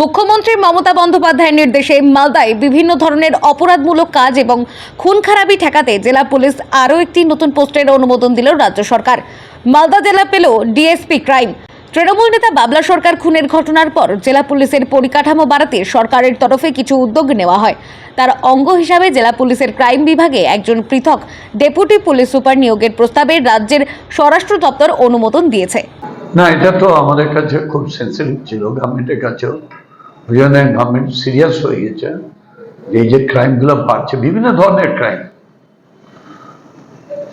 মুখ্যমন্ত্রী মমতা বন্দ্যোপাধ্যায়ের নির্দেশে মালদায় বিভিন্ন ধরনের অপরাধমূলক কাজ এবং খুন খারাপি ঠেকাতে জেলা পুলিশ আরও একটি নতুন পোস্টের অনুমোদন দিল রাজ্য সরকার। মালদা জেলা পেল ডিএসপি ক্রাইম। তৃণমূল নেতা বাবলা সরকার খুনের ঘটনার পর জেলা পুলিশের পরিকাঠামো বাড়াতে সরকারের তরফে কিছু উদ্যোগ নেওয়া হয়। তার অঙ্গ হিসাবে জেলা পুলিশের ক্রাইম বিভাগে একজন পৃথক ডেপুটি পুলিশ সুপার নিয়োগের প্রস্তাবে রাজ্যের স্বরাষ্ট্র দপ্তর অনুমোদন দিয়েছে। না, এটা তো আমাদের কাছে খুব সেন্সিটিভ ছিল গভর্নমেন্টের কাছেও। ওই গভর্নমেন্ট সিরিয়াস হয়ে গেছে। যে এই যে ক্রাইমগুলো বাড়ছে, বিভিন্ন ধরনের ক্রাইম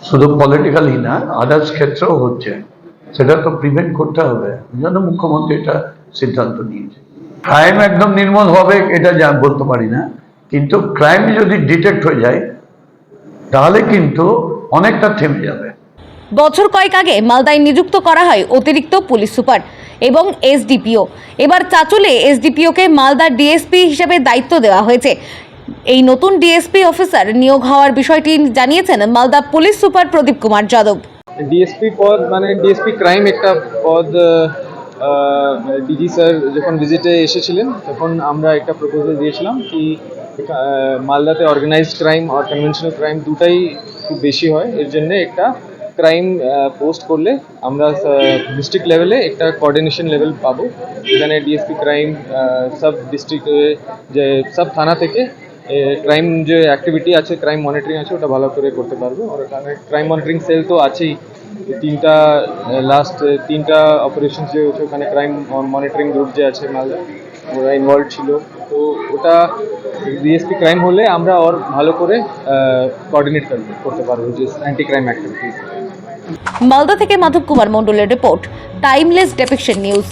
শুধু পলিটিক্যালি না আদার্স ক্ষেত্রেও হচ্ছে। সেটা তো প্রিভেন্ট করতে হবে। ওই জন্য মুখ্যমন্ত্রী এটা সিদ্ধান্ত নিয়েছে। ক্রাইম একদম নির্মূল হবে, এটা যা বলতে পারি না। কিন্তু ক্রাইম যদি ডিটেক্ট হয়ে যায়, তাহলে কিন্তু অনেকটা থেমে যাবে। বছর কয়েক আগে মালদায় নিযুক্ত করা হয় অতিরিক্ত পুলিশ সুপার এবং এসডিপিও। এবার চাচলে এসডিপিওকে মালদা ডিএসপি হিসেবে দায়িত্ব দেওয়া হয়েছে। এই নতুন ডিএসপি অফিসার নিয়োগ হওয়ার বিষয়টি জানিয়েছেন Malda police super Pradeep Kumar Yadav. DSP পদ মানে ডিএসপি ক্রাইম একটা পদ ডিজি স্যার যখন ভিজিটে এসেছিলেন, তখন আমরা একটা প্রপোজাল দিয়েছিলাম কি মালদাতে অর্গানাইজড ক্রাইম আর কনভেনশনাল ক্রাইম দুটাই খুব বেশি হয়। এর জন্য একটা ক্রাইম পোস্ট করলে আমরা ডিস্ট্রিক্ট লেভেলে একটা কোঅর্ডিনেশন লেভেল পাবো। এখানে ডিএসপি ক্রাইম সব ডিস্ট্রিক্ট যে সব থানা থেকে ক্রাইম যে অ্যাক্টিভিটি আছে ক্রাইম মনিটরিং আছে, ওটা ভালো করে করতে পারব। আর এখানে ক্রাইম মনিটরিং সেল তো আছেই। তিনটা লাস্ট তিনটা অপারেশন যে হচ্ছে, ওখানে ক্রাইম মনিটরিং গ্রুপ যে আছে মালদা ওরা ইনভলভ ছিল। তো ওটা ডিএসপি ক্রাইম হলে আমরা ওর ভালো করে কোঅর্ডিনেট করতে পারব, যে অ্যান্টি ক্রাইম অ্যাক্টিভিটিস মালদা থেকে মাধব কুমার মণ্ডলের রিপোর্ট টাইমলেস ডেপিকশন নিউজ